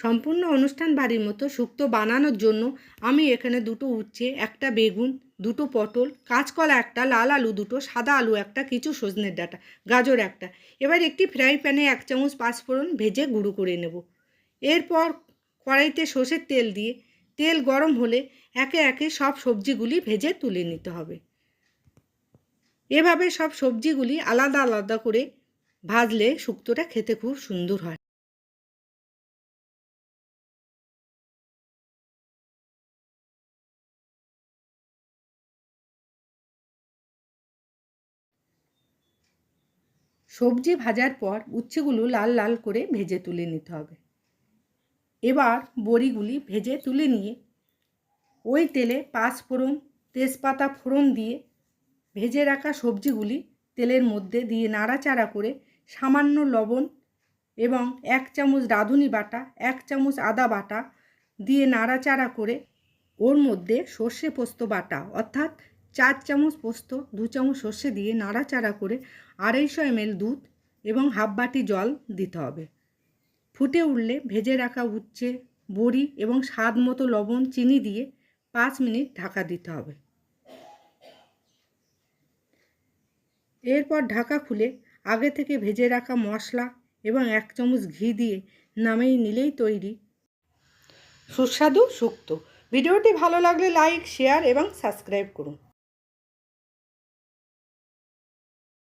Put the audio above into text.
সম্পূর্ণ অনুষ্ঠান বাড়ির মতো শুক্তো বানানোর জন্য আমি এখানে দুটো উচ্ছে, একটা বেগুন, দুটো পটল, কাঁচকলা একটা, লাল আলু দুটো, সাদা আলু একটা, কিছু সজনের ডাঁটা, গাজর একটা। এবার একটি ফ্রাই প্যানে এক চামচ পাঁচফোড়ন ভেজে গুঁড়ো করে নেব। এরপর কড়াইতে সর্ষের তেল দিয়ে, তেল গরম হলে একে একে সব সবজিগুলি ভেজে তুলে নিতে হবে। এভাবে সব সবজিগুলি আলাদা আলাদা করে ভাজলে শুক্তোটা খেতে খুব সুন্দর হয়। সবজি ভাজার পর উচ্ছেগুলো লাল লাল করে ভেজে তুলে নিতে হবে। এবার বড়িগুলি ভেজে তুলে নিয়ে ওই তেলে পাঁচ ফোড়ন তেজপাতা ফোড়ন দিয়ে ভেজে রাখা সবজিগুলি তেলের মধ্যে দিয়ে নাড়াচাড়া করে সামান্য লবণ এবং এক চামচ রাঁধুনি বাটা, এক চামচ আদা বাটা দিয়ে নাড়াচাড়া করে ওর মধ্যে সর্ষে পোস্ত বাটা অর্থাৎ চার চামচ পোস্ত, দু চামচ সর্ষে দিয়ে নাড়াচাড়া করে আড়াইশো এমএল দুধ এবং হাফ বাটি জল দিতে হবে। ফুটে উঠলে ভেজে রাখা উচ্ছে, বড়ি এবং স্বাদ মতো লবণ, চিনি দিয়ে পাঁচ মিনিট ঢাকা দিতে হবে। এরপর ঢাকা খুলে আগে থেকে ভেজে রাখা মশলা এবং এক চামচ ঘি দিয়ে নামিয়ে নিলেই তৈরি। সুস্বাদু শুক্তো ভিডিওটি ভালো লাগলে লাইক, শেয়ার এবং সাবস্ক্রাইব করুন।